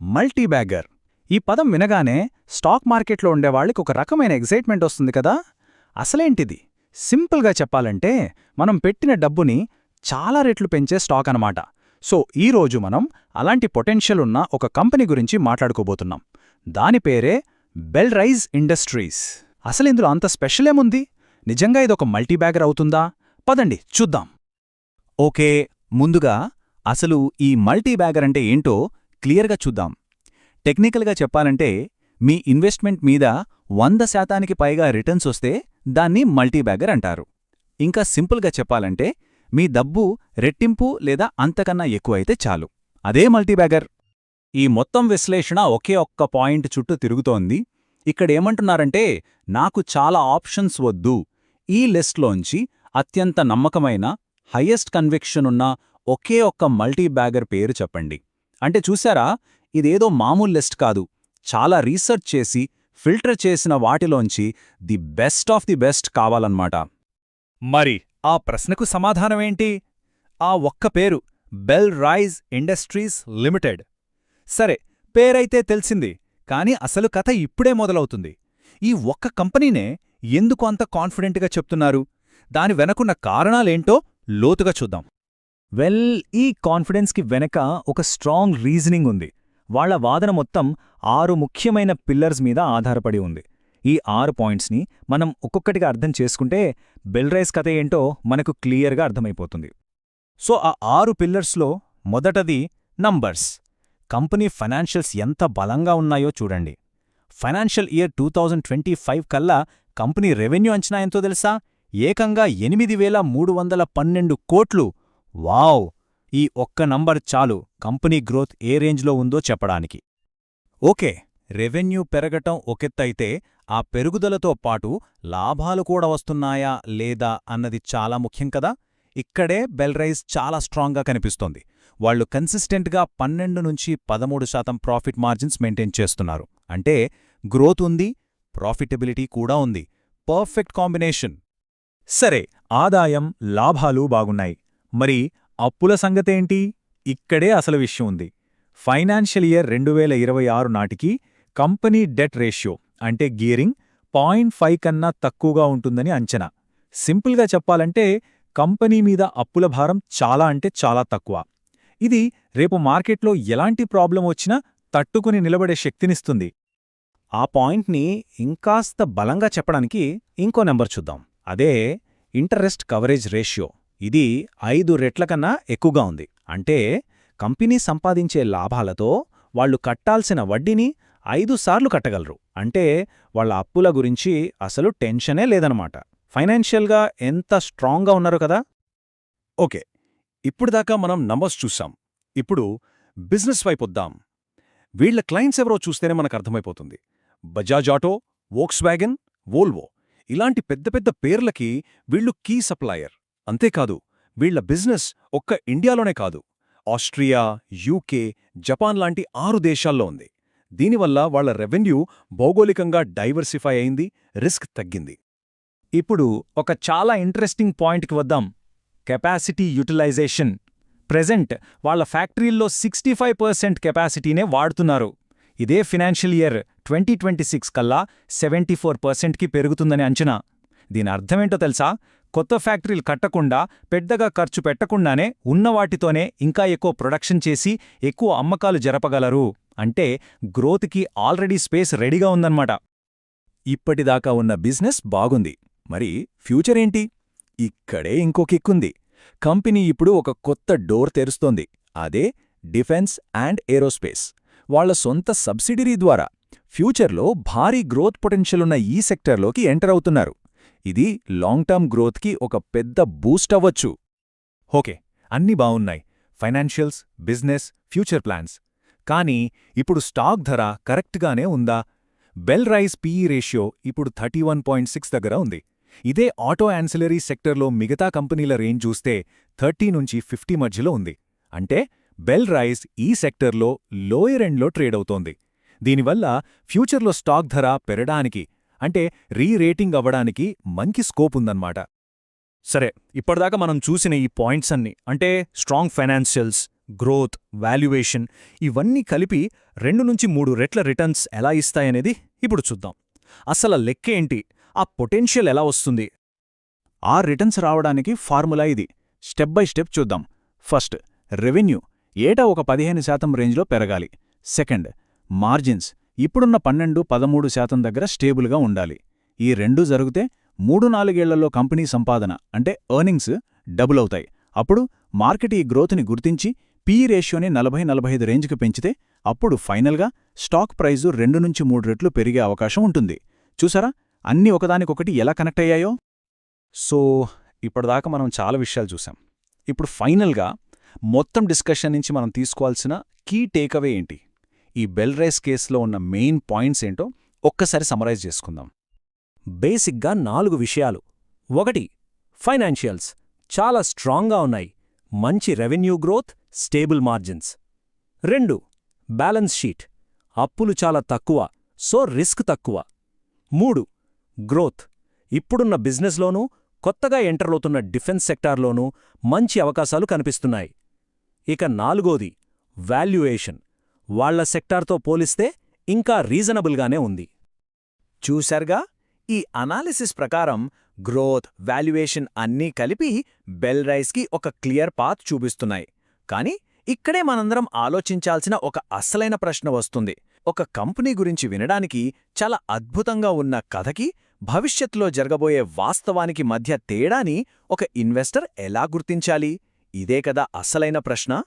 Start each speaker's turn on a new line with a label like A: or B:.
A: Multibagger. ఈ పదం వినగానే స్టాక్ మార్కెట్లో ఉండేవాళ్ళకి ఒక రకమైన ఎగ్జైట్మెంట్ వస్తుంది కదా? అసలేంటిది? సింపుల్గా చెప్పాలంటే మనం పెట్టిన డబ్బుని చాలా రెట్లు పెంచే స్టాక్ అనమాట సో ఈరోజు మనం అలాంటి పొటెన్షియల్ ఉన్న ఒక కంపెనీ గురించి మాట్లాడుకోబోతున్నాం. దాని పేరే బెల్ రైజ్ ఇండస్ట్రీస్. అసలు ఇందులో అంత స్పెషల్ ఏముంది? నిజంగా ఇదొక మల్టీబ్యాగర్ అవుతుందా? పదండి చూద్దాం.
B: ఓకే ముందుగా అసలు ఈ మల్టీబ్యాగర్ అంటే ఏంటో క్లియర్గా చూద్దాం. టెక్నికల్గా చెప్పాలంటే మీ ఇన్వెస్ట్మెంట్ మీద వంద శాతానికి పైగా రిటర్న్స్ వస్తే దాన్ని మల్టీబ్యాగర్ అంటారు. ఇంకా సింపుల్గా చెప్పాలంటే మీ డబ్బు రెట్టింపు లేదా అంతకన్నా ఎక్కువైతే చాలు. అదే మల్టీబ్యాగర్. ఈ మొత్తం విశ్లేషణ ఒకే ఒక్క పాయింట్ చుట్టూ తిరుగుతోంది. ఇక్కడేమంటున్నారంటే నాకు చాలా ఆప్షన్స్ వద్దు. ఈ లిస్ట్లోంచి అత్యంత నమ్మకమైన హయ్యెస్ట్ కన్విక్షన్ ఉన్న ఒకే ఒక్క మల్టీబ్యాగర్ పేరు చెప్పండి. అంటే చూశారా? ఇదేదో మామూలు లిస్ట్ కాదు. చాలా రీసెర్చ్ చేసి ఫిల్టర్ చేసిన వాటిలోంచి the best of the best కావాలన్నమాట.
A: మరి ఆ ప్రశ్నకు సమాధానమేంటి ఆ ఒక్క పేరు బెల్ రైజ్ ఇండస్ట్రీస్ లిమిటెడ్. సరే పేరైతే తెలిసింది కాని అసలు కథ ఇప్పుడే మొదలవుతుంది. ఈ ఒక్క కంపెనీనే ఎందుకు అంత కాన్ఫిడెంట్గా చెప్తున్నారు? దాని వెనకున్న కారణాలేంటో లోతుగా చూద్దాం.
B: వెల్ ఈ కాన్ఫిడెన్స్కి వెనక ఒక స్ట్రాంగ్ రీజనింగ్ ఉంది. వాళ్ళ వాదన మొత్తం ఆరు ముఖ్యమైన పిల్లర్స్ మీద ఆధారపడి ఉంది. ఈ ఆరు పాయింట్స్ని మనం ఒక్కొక్కటిగా అర్థం చేసుకుంటే బెల్రైస్ కథ ఏంటో మనకు క్లియర్గా అర్థమైపోతుంది.
A: సో ఆ ఆరు పిల్లర్స్లో మొదటది నంబర్స్. కంపెనీ ఫైనాన్షియల్స్ ఎంత బలంగా ఉన్నాయో చూడండి. Financial year two thousand twenty five కల్లా కంపెనీ రెవెన్యూ అంచనా ఎంతో తెలుసా? ఏకంగా ఎనిమిది వేల మూడు వందల పన్నెండు కోట్లు వావ్ ఈ ఒక్క నంబర్ చాలు కంపెనీ గ్రోత్ ఏ రేంజ్లో ఉందో చెప్పడానికి. ఓకే రెవెన్యూ పెరగటం ఒకెత్తైతే ఆ పెరుగుదలతో పాటు లాభాలు కూడా వస్తున్నాయా లేదా అన్నది చాలా ముఖ్యం కదా? ఇక్కడే బెల్రైజ్ చాలా స్ట్రాంగ్గా కనిపిస్తోంది. వాళ్ళు కన్సిస్టెంట్గా పన్నెండు నుంచి పదమూడు శాతం ప్రాఫిట్ మార్జిన్స్ మెయింటైన్ చేస్తున్నారు. అంటే గ్రోత్ ఉంది ప్రాఫిటబిలిటీ కూడా ఉంది. Perfect combination.
B: సరే ఆదాయం లాభాలు బాగున్నాయి. మరి అప్పుల సంగతేంటి? ఇక్కడే అసలు విషయం ఉంది. ఫైనాన్షియల్ ఇయర్ రెండు వేల ఇరవై ఆరు నాటికి కంపెనీ డెట్ రేషియో అంటే గీరింగ్ పాయింట్ ఫైవ్ కన్నా తక్కువగా ఉంటుందని అంచనా. సింపుల్గా చెప్పాలంటే కంపెనీ మీద అప్పుల భారం చాలా అంటే చాలా తక్కువ. ఇది రేపు మార్కెట్లో ఎలాంటి ప్రాబ్లం వచ్చినా తట్టుకుని నిలబడే శక్తినిస్తుంది.
A: ఆ పాయింట్ని ఇంకాస్త బలంగా చెప్పడానికి ఇంకో నెంబర్ చూద్దాం. అదే ఇంటరెస్ట్ కవరేజ్ రేషియో. ఇది ఐదు రెట్ల కన్నా ఎక్కువగా ఉంది. అంటే కంపెనీ సంపాదించే లాభాలతో వాళ్ళు కట్టాల్సిన వడ్డీని ఐదు సార్లు కట్టగలరు. అంటే వాళ్ళ అప్పుల గురించి అసలు టెన్షనే లేదనమాట. ఫైనాన్షియల్గా ఎంత స్ట్రాంగ్గా ఉన్నారు కదా? ఓకే ఇప్పుడుదాకా మనం నంబర్స్ చూసాం. ఇప్పుడు బిజినెస్ వైపు వద్దాం. వీళ్ళ క్లయింట్స్ ఎవరో చూస్తేనే మనకు అర్థమైపోతుంది. Bajaj auto Volkswagen Volvo ఇలాంటి పెద్ద పెద్ద పేర్లకి వీళ్ళు కీ సప్లయర్. అంతేకాదు వీళ్ళ బిజినెస్ ఒక్క ఇండియాలోనే కాదు. ఆస్ట్రియా యూకే జపాన్ లాంటి ఆరు దేశాల్లో ఉంది. దీనివల్ల వాళ్ళ రెవెన్యూ భౌగోళికంగా డైవర్సిఫై అయింది రిస్క్ తగ్గింది.
B: ఇప్పుడు ఒక చాలా ఇంట్రెస్టింగ్ పాయింట్కి వద్దాం. Capacity utilisation. ప్రెజెంట్ వాళ్ళ ఫ్యాక్టరీల్లో సిక్స్టీ ఫైవ్ పర్సెంట్ కెపాసిటీనే వాడుతున్నారు. ఇదే financial year twenty twenty six కల్లా సెవెంటీ ఫోర్ పర్సెంట్కి పెరుగుతుందని అంచనా. దీని అర్థమేంటో తెలుసా? కొత్త ఫ్యాక్టరీలు కట్టకుండా పెద్దగా ఖర్చు పెట్టకుండానే ఉన్నవాటితోనే ఇంకా ఎక్కువ ప్రొడక్షన్ చేసి ఎక్కువ అమ్మకాలు జరపగలరు. అంటే గ్రోత్కి ఆల్రెడీ స్పేస్ రెడీగా ఉందన్నమాట.
A: ఇప్పటిదాకా ఉన్న బిజినెస్ బాగుంది. మరి ఫ్యూచర్ ఏంటి? ఇక్కడే ఇంకో కిక్కుంది కంపెనీ ఇప్పుడు ఒక కొత్త డోర్ తెరుస్తోంది. అదే డిఫెన్స్ అండ్ ఏరోస్పేస్. వాళ్ళ సొంత సబ్సిడరీ ద్వారా ఫ్యూచర్లో భారీ గ్రోత్ పొటెన్షియల్ ఉన్న ఈ సెక్టర్లోకి ఎంటర్ అవుతున్నారు. ఇది లాంగ్ టర్మ్ గ్రోత్కి ఒక పెద్ద బూస్ట్ అవ్వచ్చు. ఓకే అన్నీ బావున్నాయి. Financials business future plans. కానీ ఇప్పుడు స్టాక్ ధర కరెక్ట్గానే ఉందా? బెల్ రైజ్ పీఈ రేషియో ఇప్పుడు థర్టీ వన్ పాయింట్ సిక్స్ దగ్గర ఉంది. ఇదే ఆటో యాన్సిలరీ సెక్టర్లో మిగతా కంపెనీల రేంజ్ చూస్తే థర్టీ నుంచి ఫిఫ్టీ మధ్యలో ఉంది. అంటే బెల్ రైజ్ ఈ సెక్టర్లో లోయర్ ఎండ్లో ట్రేడ్ అవుతోంది. దీనివల్ల ఫ్యూచర్లో స్టాక్ ధర పెరడానికి అంటే రీరేటింగ్ అవ్వడానికి మంచి స్కోప్ ఉందన్నమాట. సరే ఇప్పటిదాకా మనం చూసిన ఈ పాయింట్స్ అన్ని అంటే స్ట్రాంగ్ ఫైనాన్షియల్స్
C: గ్రోత్ వాల్యుయేషన్ ఇవన్నీ కలిపి రెండు నుంచి మూడు రెట్ల రిటర్న్స్ ఎలా ఇస్తాయనేది ఇప్పుడు చూద్దాం. అసలు లెక్కేంటి ఆ పొటెన్షియల్ ఎలా వస్తుంది?
B: ఆ రిటర్న్స్ రావడానికి ఫార్ములా ఇది. స్టెప్ బై స్టెప్ చూద్దాం. First revenue. ఏటా ఒక పదిహేను శాతం రేంజ్లో పెరగాలి. Second margins. ఇప్పుడున్న పన్నెండు పదమూడు శాతం దగ్గర స్టేబుల్గా ఉండాలి. ఈ రెండూ జరిగితే మూడు నాలుగేళ్ళలో కంపెనీ సంపాదన అంటే ఎర్నింగ్స్ డబుల్ అవుతాయి. అప్పుడు మార్కెట్ ఈ గ్రోత్ని గుర్తించి పీఈ రేషియోని నలభై నలభై ఐదు రేంజ్కి పెంచితే అప్పుడు ఫైనల్గా స్టాక్ ప్రైజు రెండు నుంచి మూడు రెట్లు పెరిగే అవకాశం ఉంటుంది. చూసారా? అన్నీ ఒకదానికొకటి ఎలా కనెక్ట్ అయ్యాయో?
A: సో ఇప్పటిదాకా మనం చాలా విషయాలు చూసాం. ఇప్పుడు ఫైనల్గా మొత్తం డిస్కషన్ నుంచి మనం తీసుకోవాల్సిన కీ టేకవే ఏంటి? ఈ బెల్ రైస్ కేసులో ఉన్న మెయిన్ పాయింట్స్ ఏంటో ఒక్కసారి సమరైజ్ చేసుకుందాం.
C: బేసిక్గా నాలుగు విషయాలు. ఒకటి ఫైనాన్షియల్స్. చాలా స్ట్రాంగ్గా ఉన్నాయి. మంచి రెవెన్యూ గ్రోత్ స్టేబుల్ మార్జిన్స్. రెండు బ్యాలెన్స్ షీట్. అప్పులు చాలా తక్కువ సో రిస్క్ తక్కువ. మూడు గ్రోత్. ఇప్పుడున్న బిజినెస్లోనూ కొత్తగా ఎంటర్లవుతున్న డిఫెన్స్ సెక్టార్లోనూ మంచి అవకాశాలు కనిపిస్తున్నాయి. ఇక నాలుగోది వాల్యుయేషన్. వాళ్ళ సెక్టార్తో పోలిస్తే ఇంకా రీజనబుల్గానే ఉంది.
B: చూశారుగా ఈ అనాలిసిస్ ప్రకారం గ్రోత్ వాల్యుయేషన్ అన్నీ కలిపి బెల్ రైస్కి ఒక క్లియర్ పాత్ చూపిస్తున్నాయి. కానీ ఇక్కడే మనందరం ఆలోచించాల్సిన ఒక అస్సలైన ప్రశ్న వస్తుంది. ఒక కంపెనీ గురించి వినడానికి చాలా అద్భుతంగా ఉన్న కథకి భవిష్యత్తులో జరగబోయే వాస్తవానికి మధ్య తేడాని ఒక ఇన్వెస్టర్ ఎలా గుర్తించాలి? ఇదే కదా అస్సలైన ప్రశ్న.